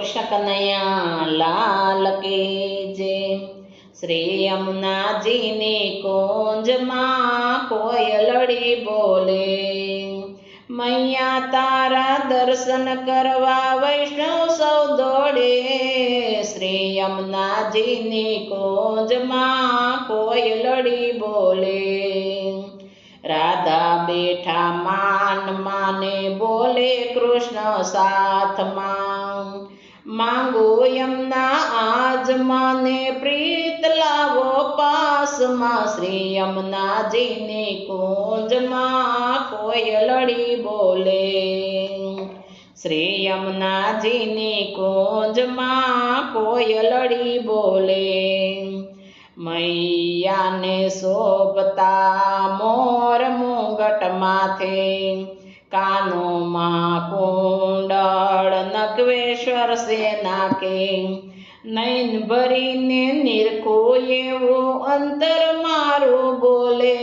કૃષ્ણ કનૈયા લાલ કે જે શ્રી યમુનાજીની કોયલડી બોલે. મૈયા તારા દર્શન કરવા વૈષ્ણવ સૌ દોડે. શ્રી યમુનાજીની કુંજમાં કોયલડી બોલે. રાધા બેઠા માન માને બોલે કૃષ્ણ સાથમાં માંગો યમના આજમાને પ્રીત લાવો પાસમાં શ્રી યમુનાજીની કુંજમાં કોયલડી બોલે શ્રી યમનાજીની કુંજમાં કોયલડી બોલે મૈયાને શોભતા મોર મુંગટ માથે કાનોમાં કુંડળ નગવેશ્વર સે નાકે નૈન ભરીને નિરખો એવો અંતર મારો બોલે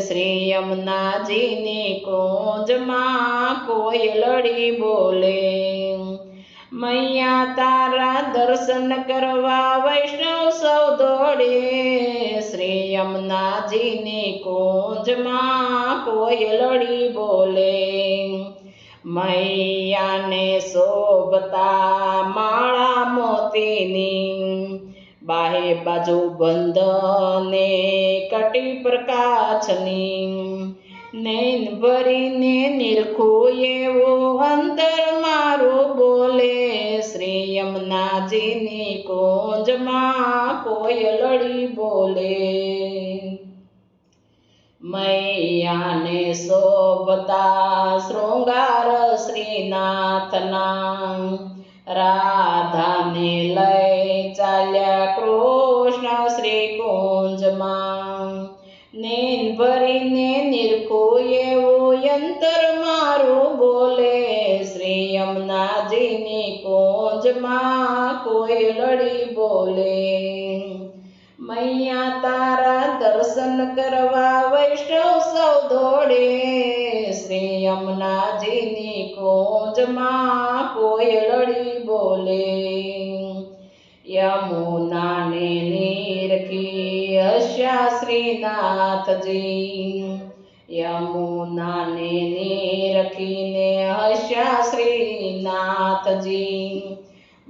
શ્રી યમુનાજીની કોઈ લડી બોલે. મૈયા તારા દર્શન કરવા વૈષ્ણવ સૌ દોડે શ્રી યમુનાજીની કોઈ લડી બોલે. મૈયાને શોભતા માળા મોતીની બાહે બાજુ બંધને કટી પ્રકાશની. નૈન ભરીને નિરખું એવો અંતર મારું બોલે શ્રી યમુનાજીની કોંજમાં કોયલડી બોલે. મૈયાને શોભતા શૃંગાર શ્રીનાથના. રાધાને લઈ ચાલ્યા કૃષ્ણ શ્રી કુંજમાં નેન ભરીને નિરખું એવું યંતર મારું બોલે શ્રી યમુનાજીની કુંજમાં કોયલડી બોલે. મૈયા તારા દર્શન કરવા વૈષ્ણવ સૌ દોડે. શ્રી યમુનાજીની કુંજમાં કોયલડી બોલે. યમુનાને નીરખી હસ્યા શ્રીનાથજી. યમુનાને નીરખીને હસ્યા શ્રીનાથજી.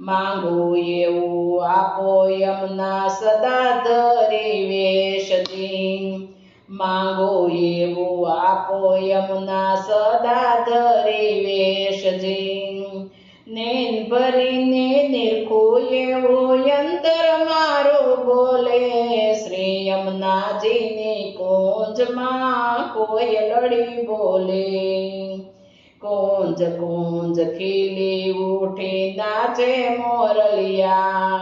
માંગો એવું આપો યમુના સદા ધરી વેશજી માંગો એવું આપો યમના સદા ધરી વેશજી નેન ભરીને નિરખો એવો યંતર મારો બોલે. શ્રી યમુનાજીની કુંજમાં કોયલડી બોલે. કુંજ કોંજ ખીલી ઉઠી નાચે મોરલિયા.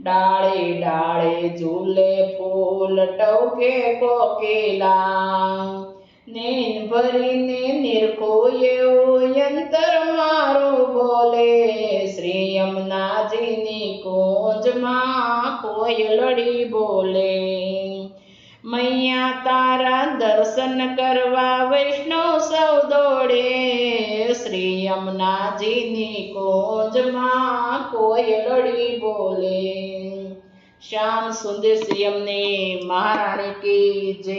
ડાળે ડાળે ઝૂલે ફૂલ ટવકે કોકિલા. નીન ભરીને નિરખો એવું યંતર મારો બોલે શ્રી યમુનાજીની કોંજમાં કોયલડી બોલે. મૈયા તારા દર્શન કરવા વૈષ્ણવ સૌ દોડે શ્રી યમુનાજીની કોઈ કોયલડી બોલે. શ્યામ સુંદર શ્રી અમને મહારાણી કી જય.